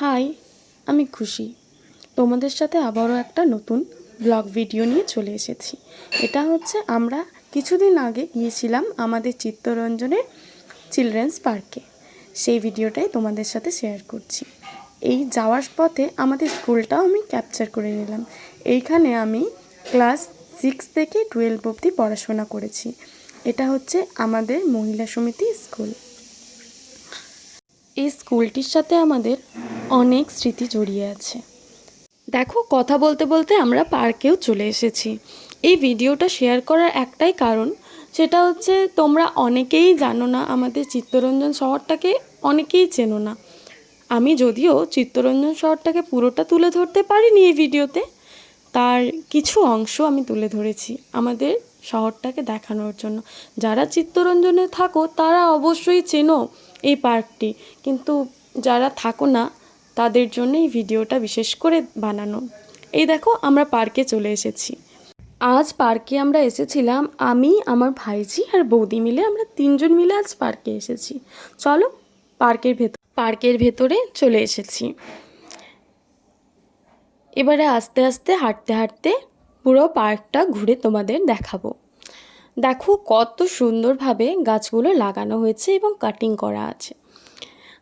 High, আমি খুশি। তোমাদের সাথে আবারও একটা নতুন ব্লগ ভিডিও নিয়ে চলে এসেছি। এটা হচ্ছে আমরা কিছুদিন আগে গিয়েছিলাম আমাদের চিত্তরঞ্জনের চিলড্রেন্স পার্কে। সেই ভিডিওটাই তোমাদের সাথে শেয়ার করছি। এই যাওয়ার পথে আমাদের স্কুলটাও আমি ক্যাপচার করে নিলাম। এইখানে আমি ক্লাস সিক্স থেকে টুয়েলভ অবধি পড়াশোনা করেছি। এটা হচ্ছে আমাদের মহিলা সমিতি স্কুল। এই স্কুলটির সাথে আমাদের অনেক স্মৃতি জড়িয়ে আছে। দেখো, কথা বলতে বলতে আমরা পার্কেও চলে এসেছি। এই ভিডিওটা শেয়ার করার একটাই কারণ, সেটা হচ্ছে তোমরা অনেকেই জানো না, আমাদের চিত্তরঞ্জন শহরটাকে অনেকেই চেনো না। আমি যদিও চিত্তরঞ্জন শহরটাকে পুরোটা তুলে ধরতে পারিনি এই ভিডিওতে, তার কিছু অংশ আমি তুলে ধরেছি আমাদের শহরটাকে দেখানোর জন্য। যারা চিত্তরঞ্জনে থাকো, তারা অবশ্যই চেনো এই পার্কটি। কিন্তু যারা থাকো না তাদের জন্য এই ভিডিওটা বিশেষ করে বানানো। এই দেখো, আমরা পার্কে চলে এসেছি। আজ পার্কে আমরা এসেছিলাম, আমি, আমার ভাইজি আর বৌদি মিলে আমরা তিনজন মিলে আজ পার্কে এসেছি। চলো, পার্কের ভেতর পার্কের ভেতরে চলে এসেছি। এবারে আস্তে আস্তে, হাঁটতে হাঁটতে পুরো পার্কটা ঘুরে তোমাদের দেখাবো। দেখো, কত সুন্দরভাবে গাছগুলো লাগানো হয়েছে এবং কাটিং করা আছে।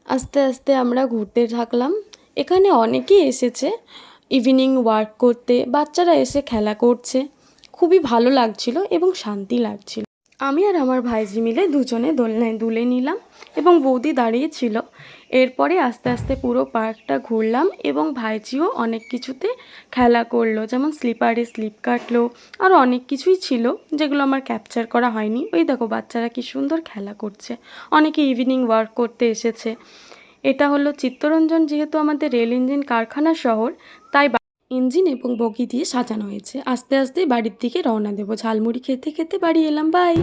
আস্তে আস্তে আমরা ঘুরতে থাকলাম। এখানে অনেকেই এসেছে। ইভিনিং ওয়ার্ক করতে, বাচ্চারা এসে খেলা করছে। খুবই ভালো লাগছিল এবং শান্তি লাগছিল। আমি আর আমার ভাইজি মিলে দুজনে দোলনায় দুলে নিলাম এবং বৌদি দাঁড়িয়ে ছিল। এরপরে আস্তে আস্তে পুরো পার্কটা ঘুরলাম এবং ভাইজিও অনেক কিছুতে খেলা করল, যেমন স্লিপারে স্লিপ কাটলো, আর অনেক কিছুই ছিল যেগুলো আমার ক্যাপচার করা হয়নি। ওই দেখো, বাচ্চারা কি সুন্দর খেলা করছে। অনেকে ইভিনিং ওয়ার্ক করতে এসেছে। এটা হলো চিত্তরঞ্জন যেহেতু আমাদের রেল ইঞ্জিন কারখানা শহর, তাই ইঞ্জিন এবং বগি দিয়ে সাজানো হয়েছে। আস্তে আস্তে বাড়ির দিকে রওনা দেবো। ঝালমুড়ি খেতে খেতে বাড়ি এলাম। বাই